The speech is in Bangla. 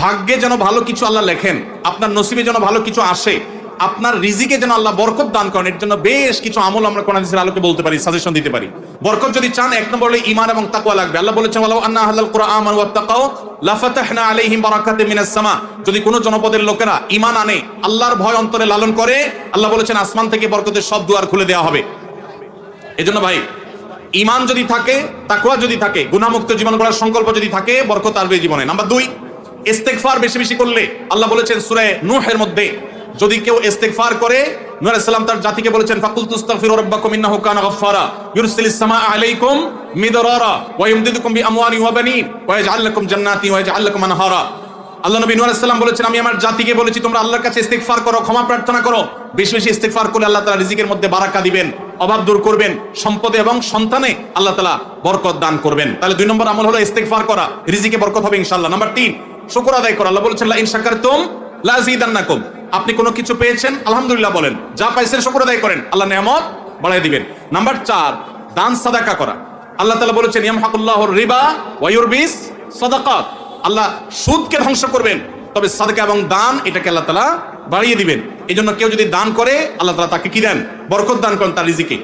ভাগ্যে যেন ভালো কিছু আল্লাহ লেখেন, আপনার নসিবে যেন ভালো কিছু আসে, আপনার রিজিকে যেন আল্লাহ বরকত দান করেন, এর জন্য বেশ কিছু আমল আমরা কোরআন হাদিসের আলোকে বলতে পারি সাজেশন দিতে পারি। বরকত যদি চান, এক নম্বর হলো ইমান এবং তাকওয়া লাগবে। আল্লাহ বলেছেন, ওয়ালাউ আন্না আহলাল কুরআন ওয়া তাকাও লাফাতাহনা আলাইহিম বারাকাতিম মিনাস সামা। যদি কোনো জনপদের লোকেরা ইমান আনে, আল্লাহর ভয় অন্তরে লালন করে, আল্লাহ বলেছেন, আসমান থেকে বরকতের সব দুয়ার খুলে দেওয়া হবে। এজন্য ভাই ইমান যদি থাকে, তাকওয়া যদি থাকে, গুনাহমুক্ত জীবন গড়ার সংকল্প যদি থাকে, বরকত আসবে জীবনে। নাম্বার দুই ইস্তেগফার বেশি বেশি করলে আল্লাহ বলেছেন সূরা নুহের মধ্যে, যদি কেউ ইস্তেগফার করে নূহ আলাইহিস সালাম তার জাতিকে বলেছেন ফাকুল তুস্তাগফিরু রাব্বাকুম ইন্নাহু কানা গাফফারা, ইউরসিলিস সামাআ আলাইকুম মিদরারা ওয়া ইমদিদুকুম বিআমওয়ালিন ওয়া বানিন ওয়া ইয়াজআল লাকুম জান্নাতিন ওয়া ইয়াজআল লাকুম আনহারা। আল্লাহ নবী নূহ আলাইহিস সালাম বলেছেন, আমি আমার জাতিকে বলেছি, তোমরা আল্লাহর কাছে ইস্তেগফার করো, ক্ষমা প্রার্থনা করো। বেশি বেশি ইস্তেগফার করলে আল্লাহ তাআলা রিজিকের মধ্যে বারাকা দিবেন, অভাব দূর করবেন, সম্পদে এবং সন্তানে আল্লাহ তাআলা বরকত দান করবেন। তাহলে দুই নম্বর আমল হলো ইস্তেগফার করা, রিজিকে বরকত হবে ইনশাআল্লাহ। নাম্বার তিন শুকর আদায় করা। আল্লাহ বলেছেন ইন শাকারতুম লা আযীদান্নাকুম। আপনি কোনো কিছু পেয়েছেন? আলহামদুলিল্লাহ বলেন। যা পাইছেন শুকর আদায় করেন। আল্লাহ নেয়ামত বাড়ায় দিবেন। নাম্বার চার, দান সাদাকা করা। আল্লাহ তাআলা বলেছেন ইয়ামহাকুল্লাহুর রিবা ওয়া ইউরবিস সাদাকাত। আল্লাহ সুদকে ধ্বংস করবেন, তবে সাদকা এবং দান এটাকে আল্লাহ তালা বাড়িয়ে দিবেন। এই জন্য কেউ যদি দান করে, আল্লাহ তালা তাকে কি দেন? বরকত দান করেন তার রিজিকে।